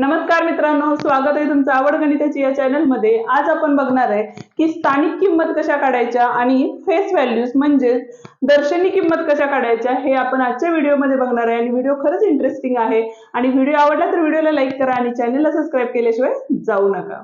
नमस्कार मित्रांनो स्वागत आहे तुमचं आवड गणिताची या चॅनलमध्ये. आज आपण बघणार आहे की स्थानिक किंमत कशा काढायच्या आणि फेस व्हॅल्यूज म्हणजेच दर्शनी किंमत कशा काढायच्या हे आपण आजच्या व्हिडिओमध्ये बघणार आहे. आणि व्हिडिओ खरंच इंटरेस्टिंग आहे. आणि व्हिडिओ आवडला तर व्हिडिओला लाईक करा आणि चॅनलला सबस्क्राईब केल्याशिवाय जाऊ नका.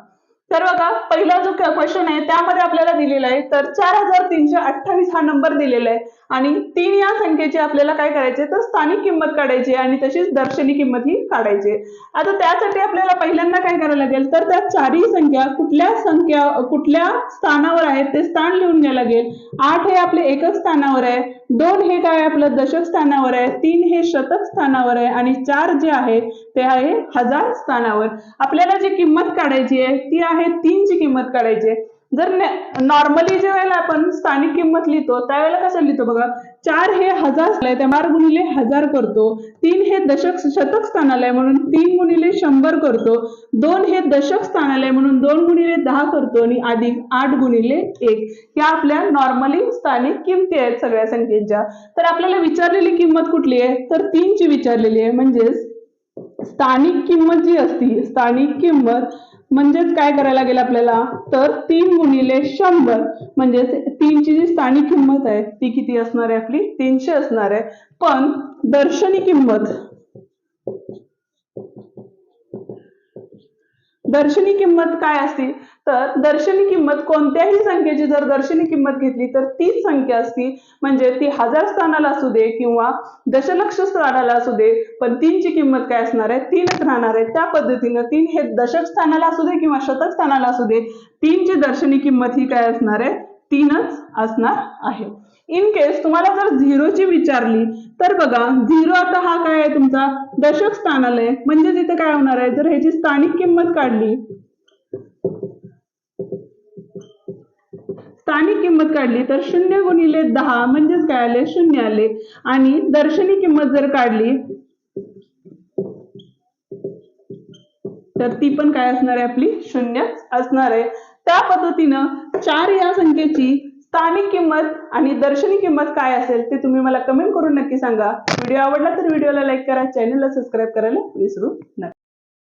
तर बघा पहिला जो क्वेश्चन आहे त्यामध्ये आपल्याला दिलेला आहे तर चार हजार तीनशे अठ्ठावीस हा नंबर दिलेला आहे. आणि तीन या संख्येची आपल्याला काय करायचे? तर स्थानिक किंमत काढायची आणि तशीच दर्शनी किंमत ही काढायची आता त्यासाठी आपल्याला पहिल्यांदा काय करायला लागेल? तर त्या चारही संख्या कुठल्या संख्या कुठल्या स्थानावर आहेत ते स्थान लिहून घ्यायला लागेल. आठ हे आपले एकच स्थानावर आहे. दोन हे काय आपलं दशक स्थानावर आहे. तीन हे शतक स्थानावर आहे. आणि चार जे आहे ते आहे हजार स्थानावर. आपल्याला जी किंमत काढायची आहे ती आहे तीनची किंमत काढायची आहे. जर नॉर्मली ज्या वेळेला आपण स्थानिक किंमत लिहितो त्यावेळेला कसं लिहितो बघा? चार हे हजार आहे त्या चार गुणिले हजार करतो. तीन हे दशक शतक स्थानाला आहे म्हणून तीन गुणिले शंभर करतो. दोन हे दशक स्थानाला आहे म्हणून दोन गुणिले दहा करतो आणि अधिक आठ गुणिले एक. या आपल्या नॉर्मली स्थानिक किमती आहेत सगळ्या संख्येच्या. तर आपल्याला विचारलेली किंमत कुठली आहे? तर तीनची विचारलेली आहे. म्हणजेच स्थानिक किंमत जी असती स्थानिक किंमत म्हणजेच काय करायला लागेल आपल्याला? तर तीन गुणिले शंभर. म्हणजेच तीनची जी स्थानिक किंमत आहे ती किती असणार आहे आपली? तीनशे असणार आहे. पण दर्शनी किंमत. दर्शनी किंमत काय असते? तर दर्शनी किंमत कोणत्याही संख्येची जर दर्शनी किंमत घेतली तर तीच संख्या असती. म्हणजे ती हजार स्थानाला असू दे किंवा दशलक्ष स्थानाला असू दे पण तीनची किंमत काय असणार आहे? तीनच राहणार आहे. त्या पद्धतीनं तीन हे दशक स्थानाला असू दे किंवा शतक स्थानाला असू दे तीनची दर्शनी किंमत ही काय असणार आहे? तीनच असणार आहे. इन केस तुम्हाला जर झिरोची विचारली तर बघा झिरो आता हा काय आहे तुमचा? दशक स्थानाला आहे. म्हणजे तिथे काय होणार आहे? जर ह्याची स्थानिक किंमत काढली स्थानिक किंमत काढली तर शून्य गुणिले दहा म्हणजेच काय आले? शून्य आले. आणि दर्शनी किंमत जर काढली तर ती पण काय असणार आहे आपली? शून्य असणार आहे. त्या पद्धतीनं चार या संख्येची स्थानिक किंमत आणि दर्शनी किंमत काय असेल ते तुम्ही मला कमेंट करून नक्की सांगा. व्हिडिओ आवडला तर व्हिडिओला लाईक करा चॅनलला सबस्क्राईब करायला विसरू नका.